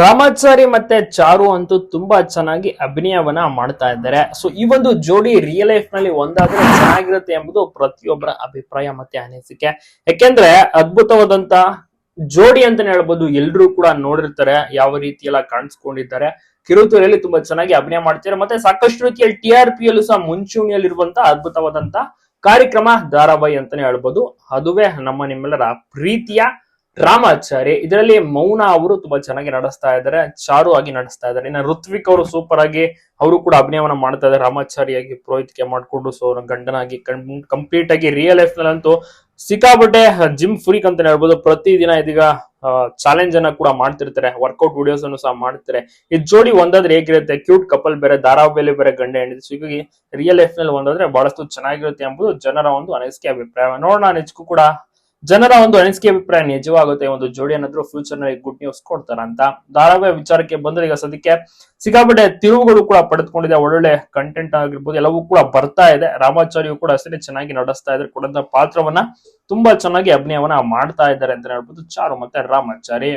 ರಾಮಾಚಾರಿ ಮತ್ತೆ ಚಾರು ಅಂತೂ ತುಂಬಾ ಚೆನ್ನಾಗಿ ಅಭಿನಯವನ್ನ ಮಾಡ್ತಾ ಇದ್ದಾರೆ. ಸೊ ಈ ಒಂದು ಜೋಡಿ ರಿಯಲ್ ಲೈಫ್ನಲ್ಲಿ ಒಂದಾದ್ರೆ ಚೆನ್ನಾಗಿರುತ್ತೆ ಎಂಬುದು ಪ್ರತಿಯೊಬ್ಬರ ಅಭಿಪ್ರಾಯ ಮತ್ತೆ ಅನಿಸಿಕೆ. ಯಾಕೆಂದ್ರೆ ಅದ್ಭುತವಾದಂತ ಜೋಡಿ ಅಂತಾನೆ ಹೇಳ್ಬೋದು. ಎಲ್ರೂ ಕೂಡ ನೋಡಿರ್ತಾರೆ, ಯಾವ ರೀತಿ ಎಲ್ಲ ಕಾಣಿಸ್ಕೊಂಡಿದ್ದಾರೆ. ಕಿರುತೆರೆಯಲ್ಲಿ ತುಂಬಾ ಚೆನ್ನಾಗಿ ಅಭಿನಯ ಮಾಡ್ತಾರೆ ಮತ್ತೆ ಸಾಕಷ್ಟು ರೀತಿಯಲ್ಲಿ ಟಿ ಆರ್ ಪಿ ಯಲ್ಲೂ ಸಹ ಮುಂಚೂಣಿಯಲ್ಲಿರುವಂತ ಅದ್ಭುತವಾದಂತ ಕಾರ್ಯಕ್ರಮ ಧಾರಾವಾಹಿ ಅಂತಾನೆ ಹೇಳ್ಬೋದು. ಅದುವೇ ನಮ್ಮ ನಿಮ್ಮೆಲ್ಲರ ಪ್ರೀತಿಯ ರಾಮಾಚಾರಿ ಇದರಲ್ಲಿ ಮೌನ ಅವರು ತುಂಬಾ ಚೆನ್ನಾಗಿ ನಡೆಸ್ತಾ ಇದ್ದಾರೆ, ಚಾರು ಆಗಿ ನಡೆಸ್ತಾ ಇದ್ದಾರೆ. ಇನ್ನು ಋತ್ವಿಕ್ ಅವರು ಸೂಪರ್ ಆಗಿ ಅವರು ಕೂಡ ಅಭಿನಯವನ್ನ ಮಾಡ್ತಾ ಇದ್ದಾರೆ. ರಾಮಾಚಾರಿಯಾಗಿ ಪುರೋಹಿತಿಕೆ ಮಾಡ್ಕೊಂಡು ಸೊ ಗಂಡನಾಗಿ ಕಂಪ್ಲೀಟ್ ಆಗಿ ರಿಯಲ್ ಲೈಫ್ ನಲ್ಲಂತೂ ಸಿಕ್ಕಾಪಟ್ಟೆ ಜಿಮ್ ಫ್ರೀಕ್ ಅಂತ ಹೇಳ್ಬೋದು. ಪ್ರತಿದಿನ ಇದೀಗ ಚಾಲೆಂಜ್ ಅನ್ನ ಕೂಡ ಮಾಡ್ತಿರ್ತಾರೆ. ವರ್ಕೌಟ್ ವಿಡಿಯೋಸ್ ಅನ್ನು ಸಹ ಮಾಡ್ತಾರೆ ಈ ಜೋಡಿ ಒಂದಾದ್ರೆ ಹೇಗಿರುತ್ತೆ? ಕ್ಯೂಟ್ ಕಪಲ್ ಬೇರೆ, ಧಾರಾವಾಹಿಯಲ್ಲಿ ಬೇರೆ ಗಂಡ ಹೆಂಡಿದೆ ಸೊ ಹೀಗಾಗಿ ರಿಯಲ್ ಲೈಫ್ನಲ್ಲಿ ಒಂದಾದ್ರೆ ಬಹಳಷ್ಟು ಚೆನ್ನಾಗಿರುತ್ತೆ ಎಂಬುದು ಜನರ ಒಂದು ಅನಿಸಿಕೆ ಅಭಿಪ್ರಾಯ. ನೋಡೋಣ ನಿಜಕ್ಕೂ ಕೂಡ ಜನರ ಒಂದು ಅನಿಸಿಕೆ ಅಭಿಪ್ರಾಯ ನಿಜವಾಗುತ್ತೆ, ಒಂದು ಜೋಡಿ ಏನಾದ್ರು ಫ್ಯೂಚರ್ನಲ್ಲಿ ಗುಡ್ ನ್ಯೂಸ್ ಕೊಡ್ತಾರ ಅಂತ. ಧಾರಾವಾಹಿ ವಿಚಾರಕ್ಕೆ ಬಂದ್ರೆ ಈಗ ಸದ್ಯಕ್ಕೆ ಸಿಕ್ಕಾಪಟ್ಟೆ ತಿರುವುಗಳು ಕೂಡ ಪಡೆದುಕೊಂಡಿದೆ. ಒಳ್ಳೊಳ್ಳೆ ಕಂಟೆಂಟ್ ಆಗಿರ್ಬೋದು, ಎಲ್ಲವೂ ಕೂಡ ಬರ್ತಾ ಇದೆ. ರಾಮಾಚಾರ್ಯು ಕೂಡ ಅಷ್ಟೇ ಚೆನ್ನಾಗಿ ನಡೆಸ್ತಾ ಇದ್ದಾರೆ. ಕೊಡಂತ ಪಾತ್ರವನ್ನ ತುಂಬಾ ಚೆನ್ನಾಗಿ ಅಭಿನಯವನ್ನ ಮಾಡ್ತಾ ಇದ್ದಾರೆ ಅಂತ ಹೇಳ್ಬೋದು ಚಾರು ಮತ್ತೆ ರಾಮಾಚಾರಿ.